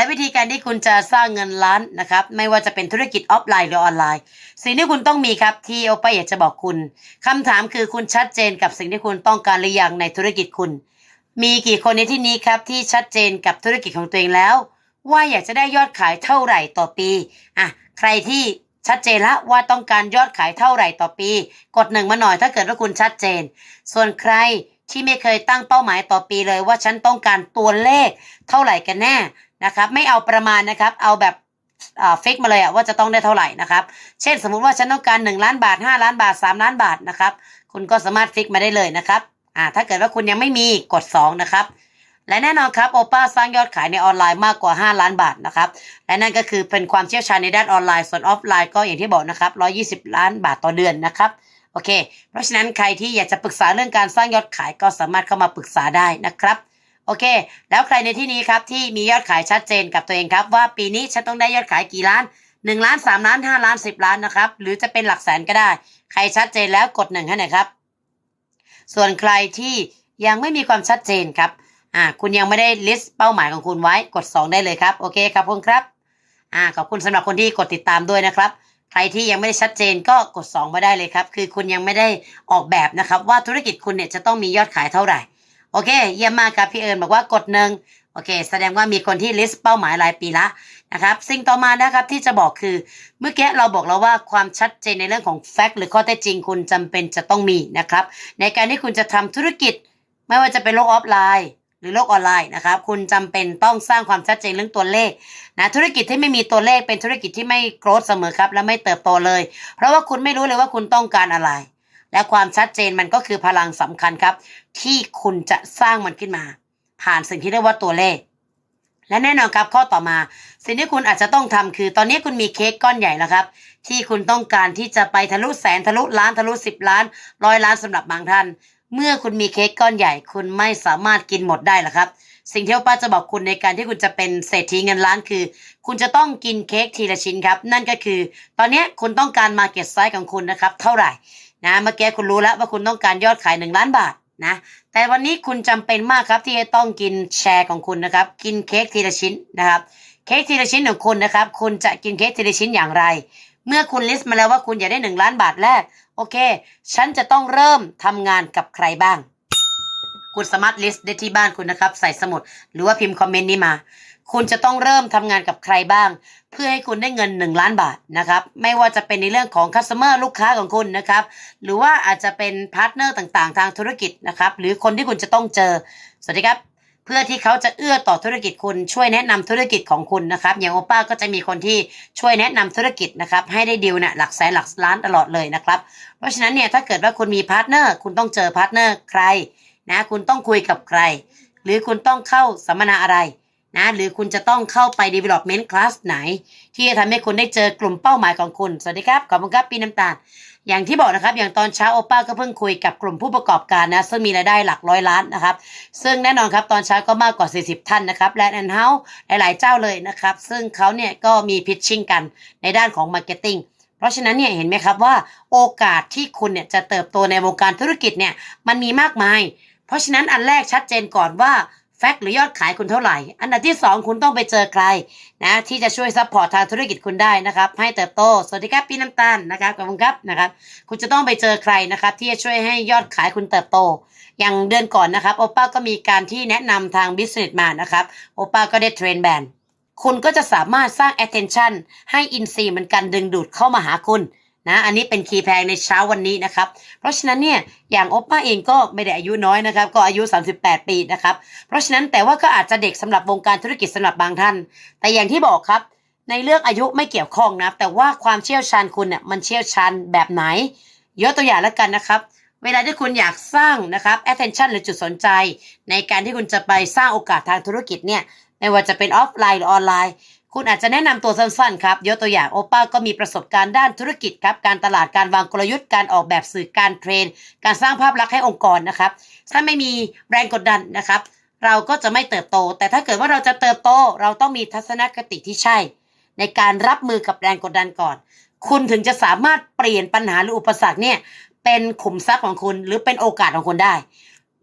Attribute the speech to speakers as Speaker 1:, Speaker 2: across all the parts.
Speaker 1: และวิธีการที่คุณจะสร้างเงินล้านนะครับ ไม่ว่าจะเป็นธุรกิจออฟไลน์หรือออนไลน์ สิ่งที่คุณต้องมีครับที่โอป้าอยากจะบอกคุณคำถามคือคุณชัดเจนกับสิ่งที่คุณต้องการหรือยังในธุรกิจคุณ มีกี่คนในที่นี้ครับที่ชัดเจนกับธุรกิจของตัวเองแล้ว ว่าอยากจะได้ยอดขายเท่าไหร่ต่อปีอะใครที่ชัดเจนละว่าต้องการยอดขายเท่าไหร่ต่อปี กดหนึ่งมาหน่อยถ้าเกิดว่าคุณชัดเจน ส่วนใครที่ไม่เคยตั้งเป้าหมายต่อปีเลยว่าฉันต้องการตัวเลขเท่าไหร่กันแน่ นะครับไม่เอาประมาณนะครับเอาแบบฟิกมาเลยอะว่าจะต้องได้เท่าไหร่นะครับ เช่นสมมุติว่าฉันต้องการ 1 ล้านบาท 5 ล้านบาท 3 ล้านบาทนะครับคุณก็สามารถฟิกมาได้เลยนะครับอ่าถ้าเกิดว่าคุณยังไม่มีกด 2 นะครับ และแน่นอนครับโอป้าสร้างยอดขายในออนไลน์มากกว่า 5 ล้านบาทนะครับและนั่นก็คือเป็นความเชี่ยวชาญในด้านออนไลน์ส่วนออฟไลน์ก็อย่างที่บอกนะครับ 120 ล้านบาทต่อเดือนนะครับโอเค เพราะฉะนั้นใครที่อยากจะปรึกษาเรื่องการสร้างยอดขายก็สามารถเข้ามาปรึกษาได้นะครับ โอเค แล้วใครในที่นี้ครับที่มียอดขายชัดเจนกับตัวเองครับ ว่าปีนี้ฉันต้องได้ยอดขายกี่ล้าน1ล้าน3ล้าน5ล้าน10 ล้านนะครับหรือจะเป็นหลักแสนก็ได้ ใครชัดเจนแล้วกดหนึ่งให้หน่อยครับ ส่วนใครที่ยังไม่มีความชัดเจนครับอ่าคุณยังไม่ได้ลิสต์เป้าหมายของคุณไว้กด 2 ได้เลยครับโอเคครับคุณครับอ่าขอบคุณสำหรับคนที่กดติดตามด้วยนะครับ ใครที่ยังไม่ได้ชัดเจนก็กด2มาได้เลยครับ คือคุณยังไม่ได้ออกแบบนะครับ ว่าธุรกิจคุณเนี่ยจะต้องมียอดขายเท่าไหร่ โอเค เยี่ยมมากครับพี่เอิญบอกว่ากดหนึ่งโอเค แสดงว่ามีคนที่ลิสต์เป้าหมายรายปีละนะครับ สิ่งต่อมานะครับที่จะบอกคือ เมื่อกี้เราบอกแล้วว่าความชัดเจนในเรื่องของแฟกต์หรือข้อเท็จจริงคุณจำเป็นจะต้องมีนะครับ ในการที่คุณจะทำธุรกิจ ไม่ว่าจะเป็นโลกออฟไลน์ หรือโลกออนไลน์นะครับ คุณจำเป็นต้องสร้างความชัดเจนเรื่องตัวเลขนะธุรกิจที่ไม่มีตัวเลขเป็นธุรกิจที่ไม่โกรธเสมอครับ และไม่เติบโตเลย เพราะว่าคุณไม่รู้เลยว่าคุณต้องการอะไร และความชัดเจนมันก็คือพลังสำคัญครับ ที่คุณจะสร้างมันขึ้นมา ผ่านสิ่งที่เรียกว่าตัวเลข และแน่นอนครับข้อต่อมา สิ่งที่คุณอาจจะต้องทำคือ ตอนนี้คุณมีเค้กก้อนใหญ่แล้วครับ ที่คุณต้องการที่จะไปทะลุแสนทะลุล้านทะลุสิบล้านร้อยล้านสำหรับบางท่าน เมื่อคุณมีเค้กก้อนใหญ่ คุณไม่สามารถกินหมดได้หรอครับสิ่งที่ป้าจะบอกคุณในการที่คุณจะเป็นเศรษฐีเงินล้านคือ คุณจะต้องกินเค้กทีละชิ้นครับ นั่นก็คือ ตอนนี้คุณต้องการมาเก็ตไซส์ของคุณนะครับ เท่าไหร่ นะเมื่อกี้คุณรู้แล้วว่าคุณต้องการยอดขาย 1 ล้านบาทนะแต่วันนี้คุณจำเป็นมากครับที่จะต้องกินแชร์ของคุณนะครับ กินเค้กทีละชิ้นนะครับเค้กทีละชิ้นของคุณนะครับ คุณจะกินเค้กทีละชิ้นอย่างไร เมื่อคุณลิสต์มาแล้วว่าคุณอยากได้หนึ่งล้านบาทแรก โอเค ฉันจะต้องเริ่มทำงานกับใครบ้าง คุณสามารถลิสต์ได้ที่บ้านคุณนะครับ ใส่สมุดหรือว่าพิมพ์คอมเมนต์นี้มา คุณจะต้องเริ่มทำงานกับใครบ้าง เพื่อให้คุณได้เงิน 1 ล้านบาทนะครับ ไม่ว่าจะเป็นในเรื่องของคัสเตอร์ลูกค้าของคุณนะครับ หรือว่าอาจจะเป็นพาร์ทเนอร์ต่างๆ ทางธุรกิจนะครับ หรือคนที่คุณจะต้องเจอ สวัสดีครับ เพื่อที่เขาจะเอื้อต่อธุรกิจคุณช่วยแนะนำธุรกิจของคุณนะครับ อย่างโอป้าก็จะมีคนที่ช่วยแนะนำธุรกิจนะครับ ให้ได้ดีลเนี่ยหลักแสนหลักล้านตลอดเลยนะครับ เพราะฉะนั้นเนี่ยถ้าเกิดว่าคุณมีพาร์ทเนอร์คุณต้องเจอพาร์ทเนอร์ใครนะคุณต้องคุยกับใคร หรือคุณต้องเข้าสัมมนาอะไร นะหรือคุณจะต้องเข้าไป development class ไหน ที่จะทำให้คุณได้เจอกลุ่มเป้าหมายของคุณ สวัสดีครับ ขอบคุณครับปีน้ำตาล อย่างที่บอกนะครับ อย่างตอนเช้าโอป้าก็เพิ่งคุยกับกลุ่มผู้ประกอบการนะ ซึ่งมีรายได้หลักร้อยล้านนะครับ ซึ่งแน่นอนครับ ตอนเช้าก็มากกว่า 40 ท่านนะครับและแอนเฮาหลาย ๆ เจ้าเลยนะครับ ซึ่งเขาเนี่ยก็มีพิชชิ่งกันในด้านของมาร์เก็ตติ้งเพราะฉะนั้นเนี่ยเห็นไหมครับว่าโอกาสที่คุณเนี่ยจะเติบโตในวงการธุรกิจเนี่ยมันมีมากมาย เพราะฉะนั้นอันแรกชัดเจนก่อนว่า แฟกหรือยอดขายคุณเท่าไหร่ อันดับที่ 2 คุณต้องไปเจอใครนะที่จะช่วยซัพพอร์ตทางธุรกิจคุณได้นะครับ ให้เติบโต สวัสดีครับพี่น้ำตาลนะครับขอบคุณครับนะครับ คุณจะต้องไปเจอใครนะครับ ที่จะช่วยให้ยอดขายคุณเติบโต อย่างเดือนก่อนนะครับโอป้าก็มีการที่แนะนำทาง business มานะครับโอป้าก็ได้เทรนแบนคุณก็จะสามารถสร้าง attention ให้อินซีมันกันดึงดูดเข้ามาหาคุณ นะอันนี้เป็นคีย์แพงในเช้าวันนี้นะครับ เพราะฉะนั้นเนี่ยอย่างโอป้าเองก็ไม่ได้อายุน้อยนะครับ ก็อายุ 38 ปีนะครับ เพราะฉะนั้นแต่ว่าก็อาจจะเด็กสำหรับวงการธุรกิจสำหรับบางท่าน แต่อย่างที่บอกครับ ในเรื่องอายุไม่เกี่ยวข้องนะแต่ว่าความเชี่ยวชาญคุณเนี่ยมันเชี่ยวชาญแบบไหนยกตัวอย่างแล้วกันนะครับ เวลาที่คุณอยากสร้างนะครับ attention หรือจุดสนใจ ในการที่คุณจะไปสร้างโอกาสทางธุรกิจเนี่ยไม่ว่าจะเป็นออฟไลน์หรือออนไลน์ คุณอาจจะแนะนำตัวสั้นๆครับ ยกตัวอย่างโอป้าก็มีประสบการณ์ด้านธุรกิจครับ การตลาด การวางกลยุทธ์ การออกแบบสื่อ การเทรน การสร้างภาพลักษณ์ให้องค์กรนะครับ ถ้าไม่มีแรงกดดันนะครับ เราก็จะไม่เติบโต แต่ถ้าเกิดว่าเราจะเติบโต เราต้องมีทัศนคติที่ใช่ ในการรับมือกับแรงกดดันก่อน คุณถึงจะสามารถเปลี่ยนปัญหาหรืออุปสรรคเนี่ยเป็นขุมทรัพย์ของคุณหรือเป็นโอกาสของคุณได้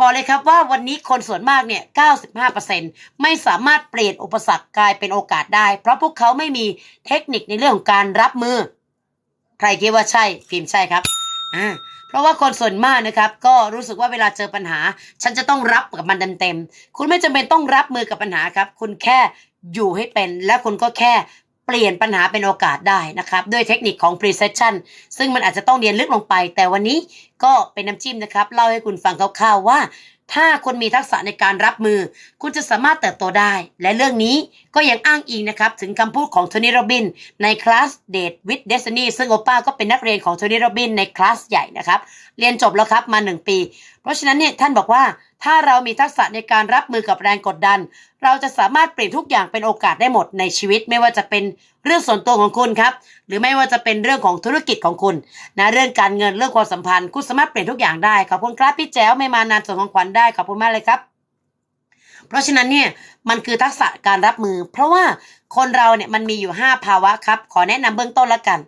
Speaker 1: บอกเลยครับว่าวันนี้คนส่วนมากเนี่ย 95%ไม่สามารถเปลี่ยนอุปสรรคกลายเป็นโอกาสได้ เพราะพวกเขาไม่มีเทคนิคในเรื่องของการรับมือ ใครคิดว่าใช่พิมพ์ใช่ครับอ่าเพราะว่าคนส่วนมากนะครับ ก็รู้สึกว่าเวลาเจอปัญหา ฉันจะต้องรับกับมันเต็มๆคุณไม่จำเป็นต้องรับมือกับปัญหาครับ คุณแค่อยู่ให้เป็นและคุณก็แค่ เปลี่ยนปัญหาเป็นโอกาสได้นะครับ ด้วยเทคนิคของ Precision ซึ่งมันอาจจะต้องเรียนลึกลงไป แต่วันนี้ก็เป็นน้ำจิ้มนะครับ เล่าให้คุณฟังคร่าวๆว่า ถ้าคุณมีทักษะในการรับมือ คุณจะสามารถเติบโตได้ และเรื่องนี้ก็ยังอ้างอิงนะครับ ถึงคำพูดของโทนี่โรบิน ในคลาส Date with Destiny ซึ่งโอป้าก็เป็นนักเรียนของโทนี่โรบินในคลาสใหญ่นะครับ เรียนจบแล้วครับมา 1 ปี เพราะฉะนั้นเนี่ยท่านบอกว่าถ้าเรามีทักษะในการรับมือกับแรงกดดัน เราจะสามารถเปลี่ยนทุกอย่างเป็นโอกาสได้หมดในชีวิต ไม่ว่าจะเป็นเรื่องส่วนตัวของคุณครับ หรือไม่ว่าจะเป็นเรื่องของธุรกิจของคุณนะเรื่องการเงินเรื่องความสัมพันธ์คุณสามารถเปลี่ยนทุกอย่างได้ขอบคุณครับพี่แจ๋วไม่มานานส่งของขวัญได้ขอบคุณมากเลยครับ เพราะฉะนั้นเนี่ยมันคือทักษะการรับมือ เพราะว่าคนเราเนี่ยมันมีอยู่ 5 ภาวะครับ ขอแนะนำเบื้องต้นละกัน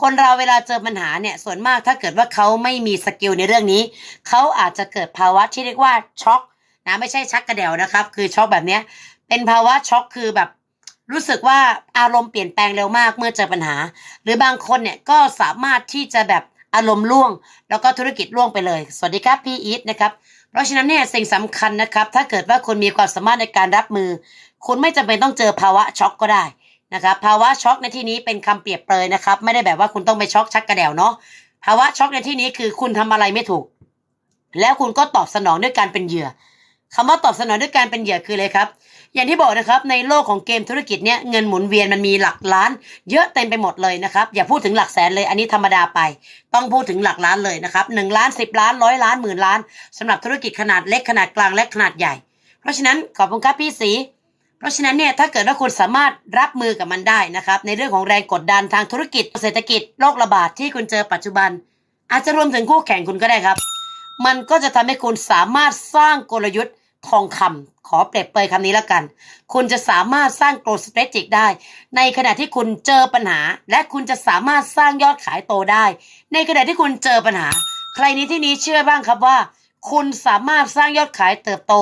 Speaker 1: คนเราเวลาเจอปัญหาเนี่ยส่วนมากถ้าเกิดว่าเขาไม่มีสกิลในเรื่องนี้เขาอาจจะเกิดภาวะที่เรียกว่าช็อกนะไม่ใช่ชักกระเดวนะครับ คือช็อกแบบเนี้ยเป็นภาวะช็อกคือแบบรู้สึกว่าอารมณ์เปลี่ยนแปลงเร็วมากเมื่อเจอปัญหา หรือบางคนเนี่ยก็สามารถที่จะแบบอารมณ์ร่วง แล้วก็ธุรกิจร่วงไปเลย สวัสดีครับพี่อีทนะครับเพราะฉะนั้นเนี่ยสิ่งสำคัญนะครับ ถ้าเกิดว่าคุณมีความสามารถในการรับมือ คุณไม่จำเป็นต้องเจอภาวะช็อกก็ได้ นะครับภาวะช็อกในที่นี้เป็นคำเปรียบเปรยนะครับ ไม่ได้แบบว่าคุณต้องไปช็อกชักกระเดวเนาะภาวะช็อกในที่นี้คือคุณทำอะไรไม่ถูก แล้วคุณก็ตอบสนองด้วยการเป็นเหยื่อคำว่าตอบสนองด้วยการเป็นเหยื่อคืออะไรครับ อย่างที่บอกนะครับในโลกของเกมธุรกิจเนี่ยเงินหมุนเวียนมันมีหลักล้าน เยอะเต็มไปหมดเลยนะครับ อย่าพูดถึงหลักแสนเลยอันนี้ธรรมดาไป ต้องพูดถึงหลักล้านเลยนะครับหนึ่งล้านสิบล้านร้อยล้านหมื่นล้านสำหรับธุรกิจขนาดเล็กขนาดกลางและขนาดใหญ่ เพราะฉะนั้นขอบคุณครับพี่สี เพราะฉะนั้นเนี่ยถ้าเกิดว่าคุณสามารถรับมือกับมันได้นะครับ ในเรื่องของแรงกดดันทางธุรกิจเศรษฐกิจโรคระบาดที่คุณเจอปัจจุบัน อาจจะรวมถึงคู่แข่งคุณก็ได้ครับ มันก็จะทำให้คุณสามารถสร้างกลยุทธ์ทองคำขอเปรียบเปยคำนี้แล้วกัน คุณจะสามารถสร้างโกลด์สเตรจิกได้ ในขณะที่คุณเจอปัญหา และคุณจะสามารถสร้างยอดขายโตได้ ในขณะที่คุณเจอปัญหา ใครนี้ที่นี้เชื่อบ้างครับว่า คุณสามารถสร้างยอดขายเติบโต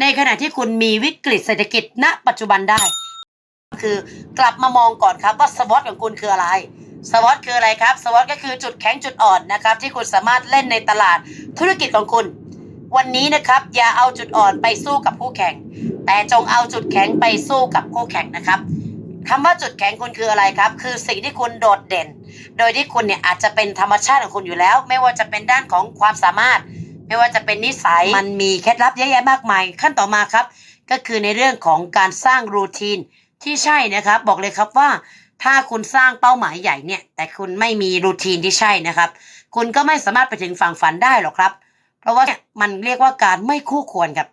Speaker 1: ในขณะที่คุณมีวิกฤตเศรษฐกิจณ ปัจจุบันได้ คือกลับมามองก่อนครับว่าสวอตของคุณคืออะไรสวอตคืออะไรครับสวอตก็คือจุดแข็งจุดอ่อนนะครับที่คุณสามารถเล่นในตลาดธุรกิจของคุณ วันนี้นะครับอย่าเอาจุดอ่อนไปสู้กับคู่แข่ง แต่จงเอาจุดแข็งไปสู้กับคู่แข่งนะครับคำว่าจุดแข็งคุณคืออะไรครับ คือสิ่งที่คุณโดดเด่น โดยที่คุณเนี่ยอาจจะเป็นธรรมชาติของคุณอยู่แล้ว ไม่ว่าจะเป็นด้านของความสามารถ ไม่ว่าจะเป็นนิสัยมันมีเคล็ดลับเยอะแยะมากมาย ขั้นต่อมาครับ ก็คือในเรื่องของการสร้างรูทีนที่ใช่นะครับ บอกเลยครับว่า ถ้าคุณสร้างเป้าหมายใหญ่เนี่ย แต่คุณไม่มีรูทีนที่ใช่นะครับ คุณก็ไม่สามารถไปถึงฝั่งฝันได้หรอกครับ เพราะว่ามันเรียกว่าการไม่คู่ควรครับ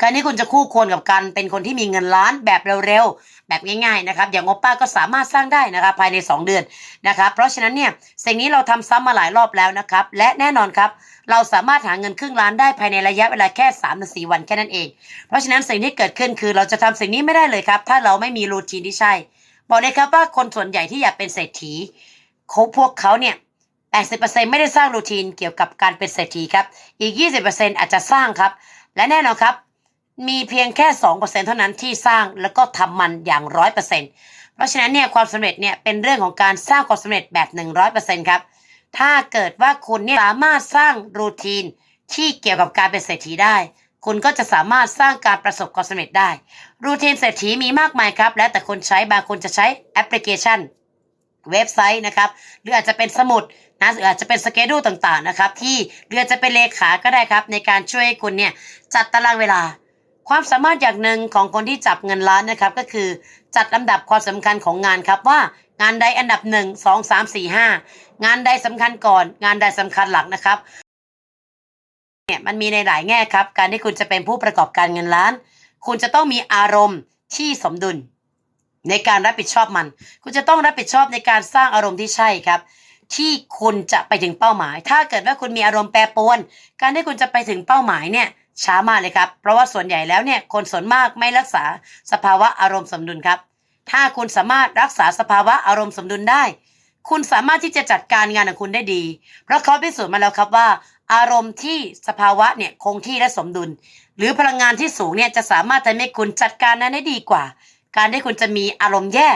Speaker 1: การที่คุณจะคู่ควรกับการเป็นคนที่มีเงินล้านแบบเร็วๆ แบบง่ายๆนะครับ อย่างโอป้าก็สามารถสร้างได้นะครับภายใน 2 เดือนนะครับ เพราะฉะนั้นเนี่ยสิ่งนี้เราทำซ้ำมาหลายรอบแล้วนะครับ และแน่นอนครับ เราสามารถหาเงินครึ่งล้านได้ภายในระยะเวลาแค่3ามถึงสวันแค่นั้นเอง เพราะฉะนั้นสิ่งที่เกิดขึ้นคือเราจะทำสิ่งนี้ไม่ได้เลยครับ ถ้าเราไม่มีรูทีนที่ใช่ บอกเลยครับว่าคนส่วนใหญ่ที่อยากเป็นเศรษฐีเขาพวกเขาเนี่ย80%ไม่ได้สร้างรูทีนเกี่ยวกับการเป็นเศรษฐีครับ อีก 20%อาจจะสร้างครับ และแน่นอนครับ มีเพียงแค่2%เท่านั้นที่สร้างแล้วก็ทำมันอย่าง 100%เพราะฉะนั้นเนี่ยความสำเร็จเนี่ยเป็นเรื่องของการสร้างความสำเร็จแบบ 100%ครับ ถ้าเกิดว่าคุณเนี่ยสามารถสร้างรูทีนที่เกี่ยวกับการเป็นเศรษฐีได้ คุณก็จะสามารถสร้างการประสบความสำเร็จได้ รูทีนเศรษฐีมีมากมายครับ แล้วแต่คนใช้บางคนจะใช้แอปพลิเคชัน เว็บไซต์นะครับ หรืออาจจะเป็นสมุดนะหรืออาจจะเป็นสเกดูต่างๆนะครับที่หรืออาจจะเป็นเลขาก็ได้ครับ ในการช่วยให้คุณเนี่ยจัดตารางเวลา ความสามารถอย่างหนึ่งของคนที่จับเงินล้านนะครับ ก็คือจัดลำดับความสำคัญของงานครับว่างานใดอันดับหนึ่งสองสามสี่ห้างานใดสำคัญก่อน งานใดสำคัญหลังนะครับเนี่ยมันมีในหลายแง่ครับ การที่คุณจะเป็นผู้ประกอบการเงินล้าน คุณจะต้องมีอารมณ์ที่สมดุล ในการรับผิดชอบมัน คุณจะต้องรับผิดชอบในการสร้างอารมณ์ที่ใช่ครับ ที่คุณจะไปถึงเป้าหมาย ถ้าเกิดว่าคุณมีอารมณ์แปรปรวน การที่คุณจะไปถึงเป้าหมายเนี่ย ช้ามากเลยครับ เพราะว่าส่วนใหญ่แล้วเนี่ยคนส่วนมากไม่รักษาสภาวะอารมณ์สมดุลครับ ถ้าคุณสามารถรักษาสภาวะอารมณ์สมดุลได้ คุณสามารถที่จะจัดการงานของคุณได้ดี เพราะเขาพิสูจน์มาแล้วครับว่า อารมณ์ที่สภาวะเนี่ยคงที่และสมดุล หรือพลังงานที่สูงเนี่ยจะสามารถทำให้คุณจัดการนั้นได้ดีกว่า การที่คุณจะมีอารมณ์แย่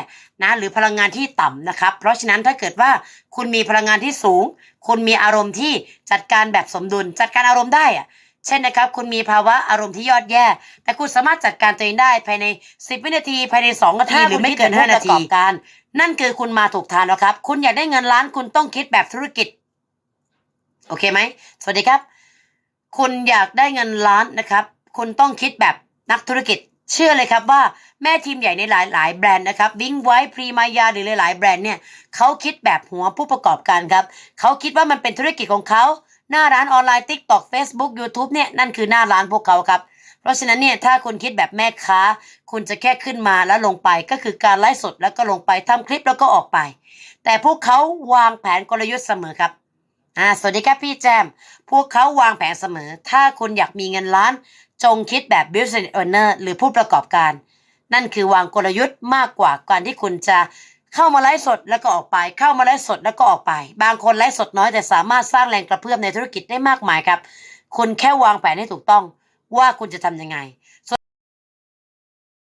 Speaker 1: นะหรือพลังงานที่ต่ำนะครับ เพราะฉะนั้นถ้าเกิดว่าคุณมีพลังงานที่สูง คุณมีอารมณ์ที่จัดการแบบสมดุล จัดการอารมณ์ได้อะ เช่นนะครับ คุณมีภาวะอารมณ์ที่ยอดแย่ แต่คุณสามารถจัดการตัวเองได้ภายใน 10 วินาที ภายใน2นาทีหรือไม่เกิน5นาทีการนั่นคือคุณมาถูกทางแล้วครับ คุณอยากได้เงินล้านคุณต้องคิดแบบธุรกิจ โอเคไหม สวัสดีครับ คุณอยากได้เงินล้านนะครับ คุณต้องคิดแบบนักธุรกิจ เชื่อเลยครับว่าแม่ทีมใหญ่ในหลายๆแบรนด์นะครับวิงไว้พรีมายาหรือหลายๆแบรนด์เนี่ยเขาคิดแบบหัวผู้ประกอบการครับ เขาคิดว่ามันเป็นธุรกิจของเขา หน้าร้านออนไลน์ TikTok Facebook YouTube เนี่ยนั่นคือหน้าร้านพวกเขาครับ เพราะฉะนั้นเนี่ยถ้าคุณคิดแบบแม่ค้า คุณจะแค่ขึ้นมาแล้วลงไปก็คือการไลฟ์สดแล้วก็ลงไปทำคลิปแล้วก็ออกไป แต่พวกเขาวางแผนกลยุทธ์เสมอครับอ่าสวัสดีครับพี่แจม พวกเขาวางแผนเสมอ ถ้าคุณอยากมีเงินล้าน จงคิดแบบ business owner หรือผู้ประกอบการ นั่นคือวางกลยุทธ์มากกว่าการที่คุณจะ เข้ามาไลฟ์สดแล้วก็ออกไป เข้ามาไลฟ์สดแล้วก็ออกไป บางคนไลฟ์สดน้อยแต่สามารถสร้างแรงกระเพื่อมในธุรกิจได้มากมายครับ คุณแค่วางแผนให้ถูกต้องว่าคุณจะทำยังไง